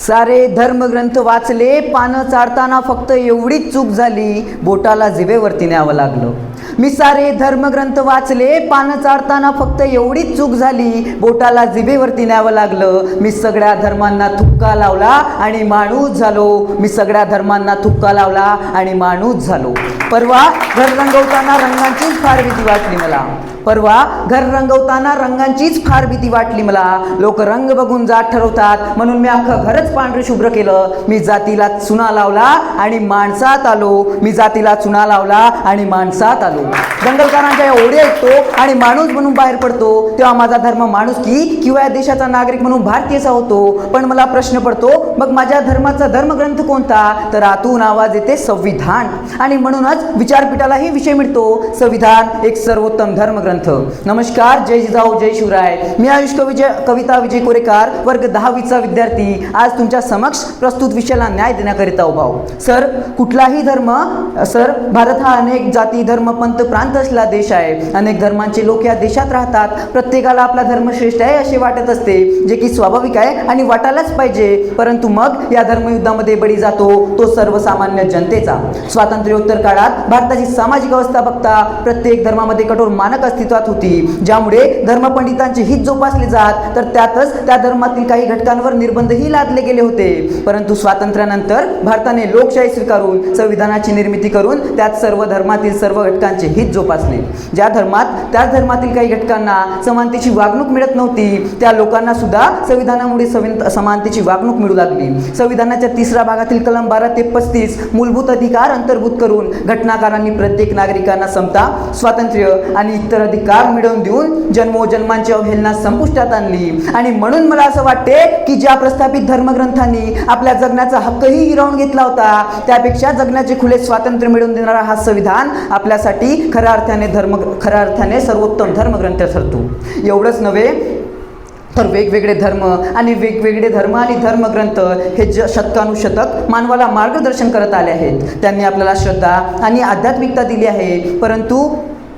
सारे धर्मग्रंथ वाचले पानं चाडताना फक्त एवढीच चूक झाली बोटाला जिभेवरती न्यावं लागलं. मी सारे धर्मग्रंथ वाचले पानं चाडताना फक्त एवढीच चूक झाली. बोटाला जिभेवरती न्यावं लागलं. मी सगळ्या धर्मांना थुक्का लावला आणि माणूस झालो. मी सगळ्या धर्मांना थुक्का लावला आणि माणूस झालो. परवा घर रंगवताना रंगांचीच फार भीती वाटली मला. परवा घर रंगवताना रंगांचीच फार भीती वाटली मला. लोक रंग बघून जात ठरवतात. म्हणून मी अख्खं घरच पांढरे शुभ्र केलं. मी जातीला चुना लावला आणि माणसात आलो. मी जातीला चुना लावला आणि माणसात आलो. दंगलकारांच्या या ओढे ऐकतो आणि माणूस म्हणून बाहेर पडतो तेव्हा माझा धर्म माणूस की किंवा या देशाचा नागरिक म्हणून भारतीयचा होतो. पण मला प्रश्न पडतो मग माझ्या धर्माचा धर्मग्रंथ कोणता? तर आतून आवाज येते संविधान. आणि म्हणूनच विचारपीठालाही विषय मिळतो संविधान एक सर्वोत्तम धर्मग्रंथ. नमस्कार जय जिजाऊ जय शिवराय. मी आयुष विजय कविता विजय कोरेकार वर्ग दहावीचा विद्यार्थी. आज तुमच्या समक्ष प्रस्तुत विषयाला न्याय देण्याकरिता उभाव सर कुठलाही धर्म सर भारत हा अनेक जाती धर्म पण पंथ प्रांत असलेला देश आहे. अनेक धर्मांचे लोक या देशात राहतात. प्रत्येकाला आपला धर्म श्रेष्ठ आहे असे वाटत असते जे की स्वाभाविक आहे आणि वाटायलाच पाहिजे. परंतु मग या धर्मयुद्धामध्ये बळी जातो तो सर्वसामान्य जनतेचा. स्वातंत्र्योत्तर काळात भारताची सामाजिक अवस्था बघता प्रत्येक धर्मामध्ये कठोर मानक अस्तित्वात होती. ज्यामुळे धर्मपंडितांचे हित जोपासले जात तर त्यातच त्या धर्मातील काही घटकांवर निर्बंधही लादले गेले होते. परंतु स्वातंत्र्यानंतर भारताने लोकशाही स्वीकारून संविधानाची निर्मिती करून त्यात सर्व धर्मातील सर्व घटकांचे हित जोपासले ज्या धर्मात त्याच धर्मातील काही घटकांना समानतेची वागणूक मिळत नव्हती त्या लोकांना सुद्धा संविधानामुळे समानतेची वागणूक मिळू लागली. संविधानाच्या तिसऱ्या भागातील कलम बारा ते पस्तीस मूलभूत अधिकार अंतर्भूत करून घटनाकारांनी प्रत्येक नागरिकांना समता स्वातंत्र्य आणि इतर अधिकार मिळवून देऊन जन्मोजन्मांची अवहेलना संपुष्टात आणली. आणि म्हणून मला असं वाटते की ज्या प्रस्थापित धर्मग्रंथांनी आपल्या जगण्याचा हक्कही हिरावून घेतला होता त्यापेक्षा जगण्याचे खुले स्वातंत्र्य मिळवून देणारा हा संविधान आपल्यासाठी खऱ्या अर्थाने धर्म खऱ्या अर्थाने सर्वोत्तम धर्मग्रंथ ठरतो. एवढंच नव्हे तर वेगवेगळे धर्म आणि वेगवेगळे धर्म आणि धर्मग्रंथ हे ज शतकानुशतक मानवाला मार्गदर्शन करत आले आहेत. त्यांनी आपल्याला श्रद्धा आणि आध्यात्मिकता दिली आहे. परंतु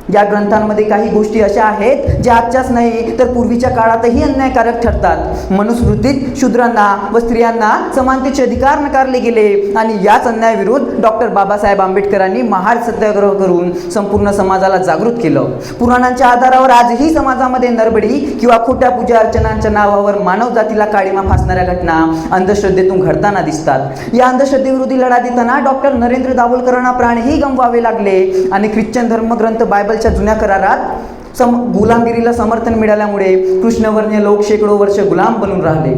या ग्रंथांमध्ये काही गोष्टी अशा आहेत ज्या आजच्याच नाही तर पूर्वीच्या काळातही अन्यायकारक ठरतात. मनुस्मृतीत शूद्रांना व स्त्रियांना समानतेचे अधिकार नकारले गेले आणि याच अन्यायाविरुद्ध डॉक्टर बाबासाहेब आंबेडकरांनी महार सत्याग्रह करून संपूर्ण समाजाला जागृत केलं. पुराणांच्या आधारावर आजही समाजामध्ये नरबडी किंवा खोट्या पूजा अर्चनांच्या नावावर मानव जातीला काळीमा फासणाऱ्या घटना अंधश्रद्धेतून घडताना दिसतात. या अंधश्रद्धेविरोधी लढा देताना डॉक्टर नरेंद्र दाभोलकरांना प्राणही गमवावे लागले आणि ख्रिश्चन धर्मग्रंथ बायबलच्या जुन्या करारात सम गुलामगिरीला समर्थन मिळाल्यामुळे कृष्णवर्णीय लोक शेकडो वर्ष गुलाम बनून राहिले.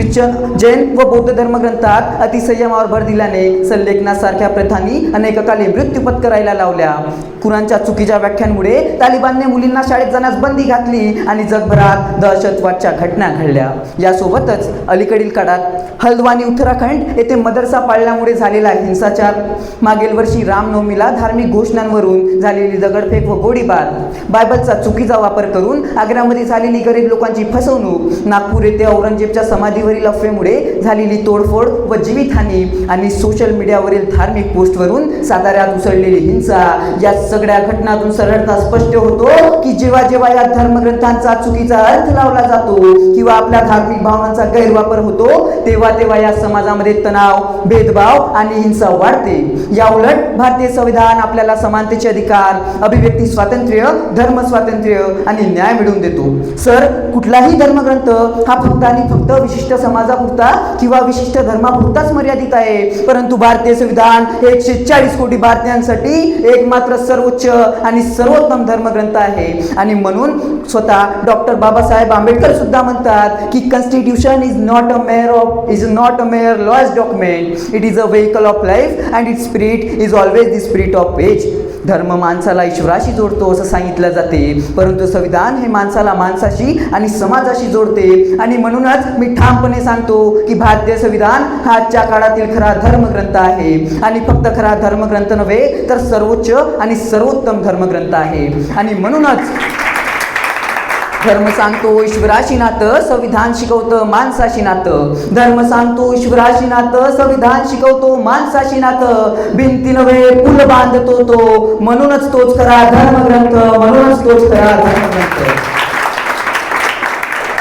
ख्रिश्चन जैन व बौद्ध धर्मग्रंथात अतिसंयमावर भर दिल्याने संलेखनासारख्या प्रथांनी अनेककाली मृत्यू पत्करायला लावल्या. कुराणच्या चुकीच्या व्याख्यांमुळे तालिबानने मुलींना शाळेत जाण्यास बंदी घातली आणि जगभरात दहशतवादच्या घटना घडल्या. यासोबतच अलीकडील काळात हल्द्वानी उत्तराखंड येथे मदरसा पाळल्यामुळे झालेला हिंसाचार मागील वर्षी रामनवमीला धार्मिक घोषणांवरून झालेली दगडफेक व गोळीबार बायबलचा चुकीचा वापर करून आग्र्यामध्ये झालेली गरीब लोकांची फसवणूक नागपूर येथे औरंगजेबच्या समाधीवरील अफवेमुळे झालेली तोडफोड व जीवितहानी आणि सोशल मीडियावरील धार्मिक पोस्टवरून साताऱ्यात उसळलेली हिंसा या सगळ्या घटनातून सरळता स्पष्ट होतो की जेव्हा जेव्हा या धर्मग्रंथांचा चुकीचा अर्थ लावला जातो किंवा आपल्या धार्मिक भावनांचा गैरवापर होतो तेव्हा तेव्हा या समाजामध्ये तणाव भेदभाव आणि हिंसा वाढते. या उलट भारतीय संविधान आपल्याला समानतेचे अधिकार अभिव्यक्ती स्वातंत्र्य धर्म स्वातंत्र्य आणि न्याय मिळवून देतो. सर कुठलाही धर्मग्रंथ हा फक्त आणि फक्त विशिष्ट समाजापुरता किंवा विशिष्ट धर्मापुरताच मर्यादित आहे. परंतु भारतीय संविधान एकशे चाळीस कोटी भारतीयांसाठी एक मात्र सर्वोच्च आणि सर्वोत्तम धर्मग्रंथ आहे. आणि म्हणून स्वतः डॉक्टर बाबासाहेब आंबेडकर सुद्धा म्हणतात की constitution is not a mere of is not a mere laws document it is a vehicle of life and it spirit is always the spirit of age धर्म माणसाला ईश्वराशी जोडतो असं सांगितलं जाते. परंतु संविधान हे माणसाला माणसाशी आणि समाजाशी जोडते. आणि म्हणूनच मी ठामपणे सांगतो की भारतीय संविधान हा आजच्या काळातील खरा धर्मग्रंथ आहे. आणि फक्त खरा धर्मग्रंथ नव्हे तर सर्वोच्च आणि सर्वोत्तम धर्मग्रंथ आहे. आणि म्हणूनच धर्म सांगतो ईश्वराशी नातं संविधान शिकवतं माणसाशी नातं. धर्म सांगतो ईश्वराशी नातं संविधान शिकवतो माणसाशी नातं. भिंती नव्हे पुल बांधतो तो. म्हणूनच तोच खरा धर्मग्रंथ म्हणूनच तोच खरा धर्मग्रंथ.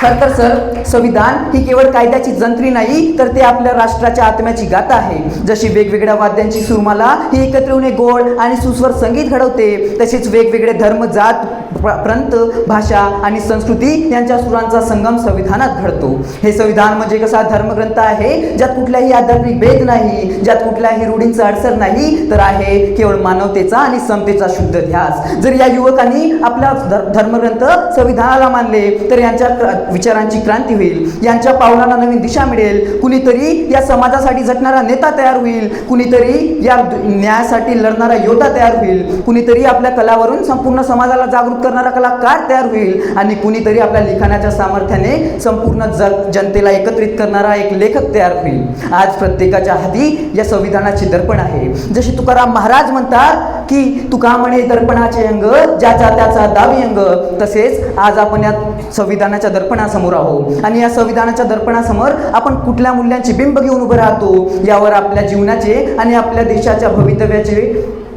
खर तर सर संविधान ही केवळ कायद्याची जंत्री नाही तर ते आपल्या राष्ट्राच्या आत्म्याची गाथा आहे. जशी वेगवेगळ्या वाद्यांची सुरमाला ही एकत्र येऊन एक गोड आणि सुस्वर संगीत घडवते तसेच वेगवेगळे धर्म जात प्रांत भाषा आणि संस्कृती यांच्या सुरांचा संगम संविधानात घडतो. हे संविधान म्हणजे कसा धर्मग्रंथ आहे ज्यात कुठल्याही आध्यात्मिक भेद नाही ज्यात कुठल्याही रूढींचा अडसर नाही तर आहे केवळ मानवतेचा आणि समतेचा शुद्ध ध्यास. जर या युवकांनी आपला धर्मग्रंथ संविधानाला मानले तर यांच्या विचारांची क्रांती होईल. यांच्या पावलांना नवीन दिशा मिळेल. कुणीतरी या समाजासाठी झटणारा नेता तयार होईल. कुणीतरी या न्यायासाठी लढणारा योद्धा तयार होईल. कुणीतरी आपल्या कलावरून संपूर्ण समाजाला जागृत करणारा कलाकार तयार होईल. आणि कुणीतरी आपल्या लिखाणाच्या सामर्थ्याने संपूर्ण जग जनतेला एकत्रित करणारा एक लेखक तयार होईल. आज प्रत्येकाच्या हाती या संविधानाचे दर्पण आहे. जशी तुकाराम महाराज म्हणतात की तुका म्हणे दर्पणाचे अंग ज्याचा त्याचा दावी अंग तसेच आज आपण या संविधानाच्या दर्पणासमोर आहोत. आणि या संविधानाच्या दर्पणासमोर आपण कुठल्या मूल्यांची बिंब घेऊन उभं राहतो यावर आपल्या जीवनाचे आणि आपल्या देशाच्या भवितव्याचे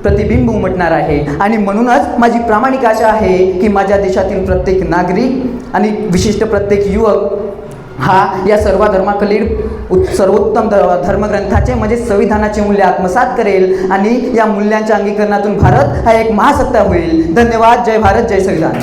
प्रतिबिंब उमटणार आहे. आणि म्हणूनच माझी प्रामाणिक आशा आहे की माझ्या देशातील प्रत्येक नागरिक आणि विशिष्ट प्रत्येक युवक हा या सर्व धर्माकलीड सर्वोत्तम धर्मग्रंथाचे म्हणजे संविधानाचे मूल्य आत्मसात करेल आणि या मूल्यांच्या अंगीकरणातून भारत हा एक महासत्ता होईल. धन्यवाद. जय भारत. जय संविधान.